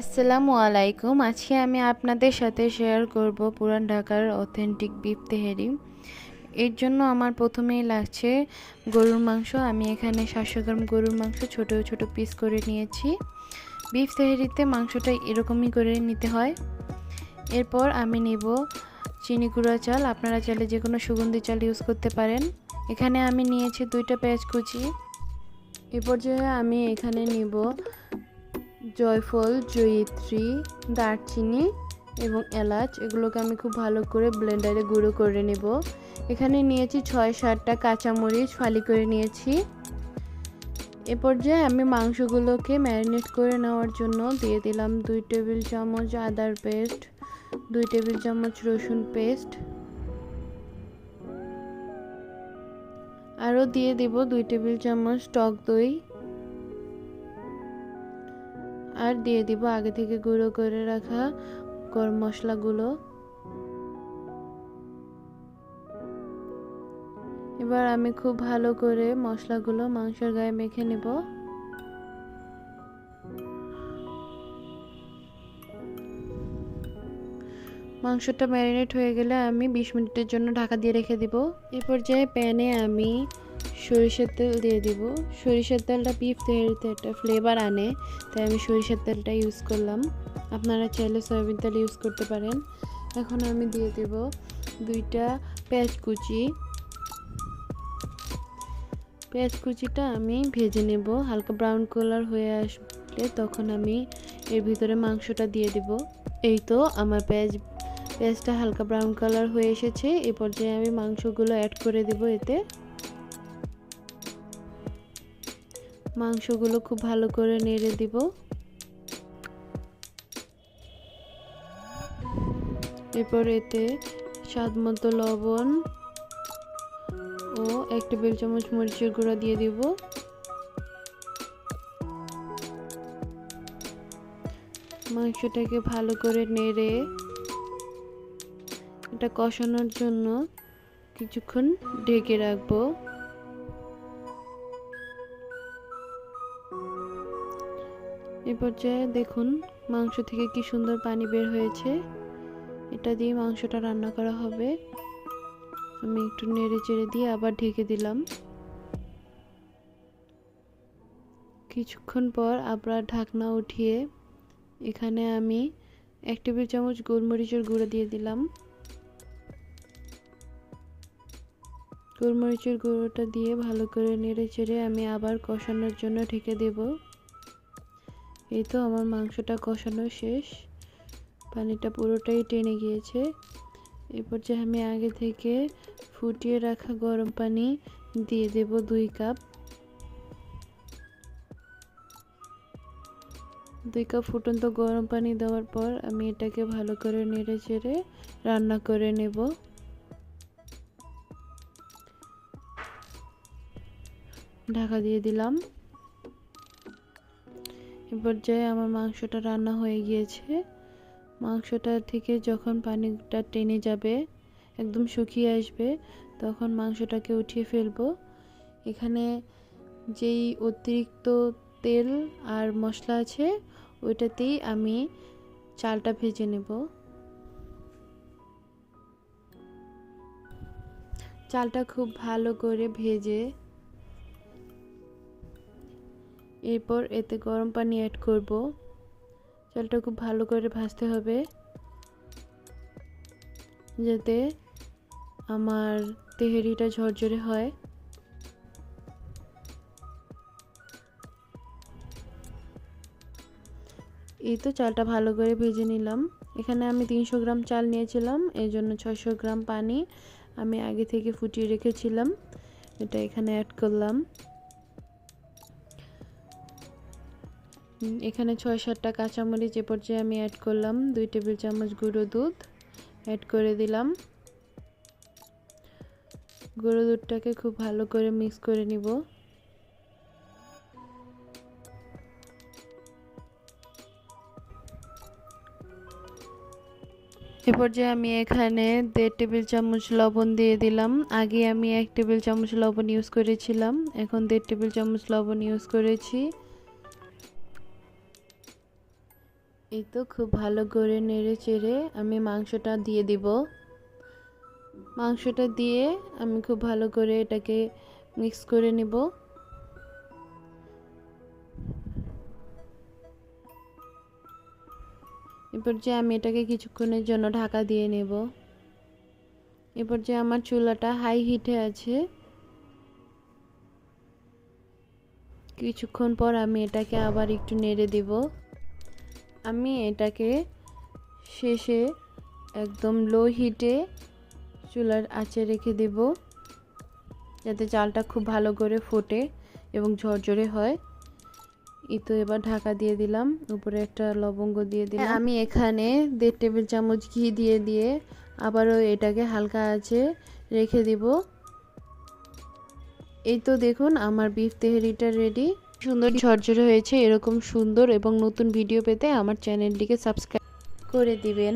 আসসালামু আলাইকুম আজকে আমি আপনাদের সাথে শেয়ার করব পুরান ঢাকার অথেন্টিক বিফ তেহেরি। এর জন্য আমার প্রথমেই লাগছে গরুর মাংস। আমি এখানে সাতশো গ্রাম গরুর মাংস ছোট ছোট পিস করে নিয়েছি। বিফ তেহেরিতে মাংসটা এরকমই করে নিতে হয়। এরপর আমি নিব চিনি গুঁড়া চাল। আপনারা চাইলে যে কোনো সুগন্ধি চাল ইউজ করতে পারেন। এখানে আমি নিয়েছি দুইটা পেঁয়াজ কুচি। এ পর্যায়ে আমি এখানে নিব জয়ফল, জয়িত্রী, দারচিনি এবং এলাচ। এগুলোকে আমি খুব ভালো করে ব্লেন্ডারে গুঁড়ো করে নেব। এখানে নিয়েছি ছয় সাতটা কাঁচামরিচ, ফালি করে নিয়েছি। এ পর্যায়ে আমি মাংসগুলোকে ম্যারিনেট করে নেওয়ার জন্য দিয়ে দিলাম দুই টেবিল চামচ আদার পেস্ট, দুই টেবিল চামচ রসুন পেস্ট। আরও দিয়ে দিব দুই টেবিল চামচ টক দই। আর দিয়ে দিব আগে থেকে গুঁড়ো করে রাখা গরম মশলাগুলো। এবার আমি খুব ভালো করে মশলাগুলো মাংসের গায়ে মেখে নেব। মাংসটা ম্যারিনেট হয়ে গেলে আমি বিশ মিনিটের জন্য ঢাকা দিয়ে রেখে দিব। এ পর্যায়ে প্যানে আমি সরিষার তেল দিয়ে দিব। সরিষার তেলটা বিফ তেহারিতে একটা ফ্লেভার আনে, তাই আমি সরিষার তেলটা ইউজ করলাম। আপনারা চাইলে সয়াবিন তেল ইউজ করতে পারেন। এখন আমি দিয়ে দেব দুইটা পেঁয়াজ কুচি। পেঁয়াজ কুচিটা আমি ভেজে নেব, হালকা ব্রাউন কালার হয়ে আসলে তখন আমি এর ভিতরে মাংসটা দিয়ে দেব। এই তো আমার পেঁয়াজ, পেঁয়াজটা হালকা ব্রাউন কালার হয়ে এসেছে এই পর্যায়ে আমি মাংসগুলো অ্যাড করে দেব এতে। মাংসগুলো খুব ভালো করে নেড়ে দিব। এরপর এতে স্বাদ মতো লবণ ও এক টেবিল চামচ মরিচের গুঁড়া দিয়ে দিব। মাংসটাকে ভালো করে নেড়ে এটা কষানোর জন্য কিছুক্ষণ ঢেকে রাখব। এ পর্যায়ে দেখুন মাংস থেকে কি সুন্দর পানি বের হয়েছে। এটা দিয়ে মাংসটা রান্না করা হবে। আমি একটু নেড়ে চেড়ে দিয়ে আবার ঢেকে দিলাম। কিছুক্ষণ পর আবার ঢাকনা উঠিয়ে এখানে আমি এক টেবিল চামচ গোলমরিচের গুঁড়ো দিয়ে দিলাম। গোলমরিচের গুঁড়োটা দিয়ে ভালো করে নেড়ে চেড়ে আমি আবার কষানোর জন্য ঢেকে দেবো। এই তো আমার মাংসটা কষানো শেষ। পানিটা পুরোটাই টেনে গিয়েছে। এরপর যে আমি আগে থেকে ফুটিয়ে রাখা গরম পানি দিয়ে দেব দুই কাপ। দুই কাপ ফুটন্ত গরম পানি দেওয়ার পর আমি এটাকে ভালো করে নেড়ে চেড়ে রান্না করে নেব। ঢাকা দিয়ে দিলাম। এ পর্যায়ে আমার মাংসটা রান্না হয়ে গিয়েছে। মাংসটা থেকে যখন পানিটা টেনে যাবে, একদম শুকিয়ে আসবে, তখন মাংসটাকে উঠিয়ে ফেলব। এখানে যেই অতিরিক্ত তেল আর মশলা আছে, ওইটাতেই আমি চালটা ভেজে নেব। চালটা খুব ভালো করে ভেজে এরপর এতে গরম পানি অ্যাড করব। চালটা খুব ভালো করে ভাজতে হবে। যাতে আমার তেহেরিটা ঝরঝরে হয়। এই তো চালটা ভালো করে ভেজে নিলাম। এখানে আমি তিনশো গ্রাম চাল নিয়েছিলাম এই জন্য ছয়শো গ্রাম পানি আমি আগে থেকে ফুটিয়ে রেখেছিলাম। এটা এখানে অ্যাড করলাম। এখানে ছয় সাতটা কাঁচামরিচ এ পর্যায়ে আমি অ্যাড করলাম, দুই টেবিল চামচ গুঁড়ো দুধ অ্যাড করে দিলাম। গুঁড়ো দুধটাকে খুব ভালো করে মিক্স করে নিব। এ পর্যায়ে আমি এখানে দেড় টেবিল চামচ লবণ দিয়ে দিলাম। আগে আমি এক টেবিল চামচ লবণ ইউজ করেছিলাম, এখন দেড় টেবিল চামচ লবণ ইউজ করেছি। এই তো খুব ভালো করে নেড়ে চেড়ে আমি মাংসটা দিয়ে দিব। মাংসটা দিয়ে আমি খুব ভালো করে এটাকে মিক্স করে নেব। এরপর যে আমি এটাকে কিছুক্ষণের জন্য ঢাকা দিয়ে নেব। এরপর যে আমার চুলাটা হাই হিটে আছে। কিছুক্ষণ পর আমি এটাকে আবার একটু নেড়ে দিব। আমি এটাকে শেষে একদম লো হিটে চুলার আঁচে রেখে দেব যাতে চালটা খুব ভালো করে ফোটে এবং ঝরঝরে হয়। এই তো এবার ঢাকা দিয়ে দিলাম উপরে একটা লবঙ্গ দিয়ে দিলাম। আমি এখানে দেড় টেবিল চামচ ঘি দিয়ে দিয়ে আবারও এটাকে হালকা আছে রেখে দিব। এই তো দেখুন আমার বিফ তেহারিটা রেডি সুন্দর ঝরঝরে হয়েছে এরকম সুন্দর এবং নতুন ভিডিও পেতে আমার চ্যানেলটিকে সাবস্ক্রাইব করে দিবেন।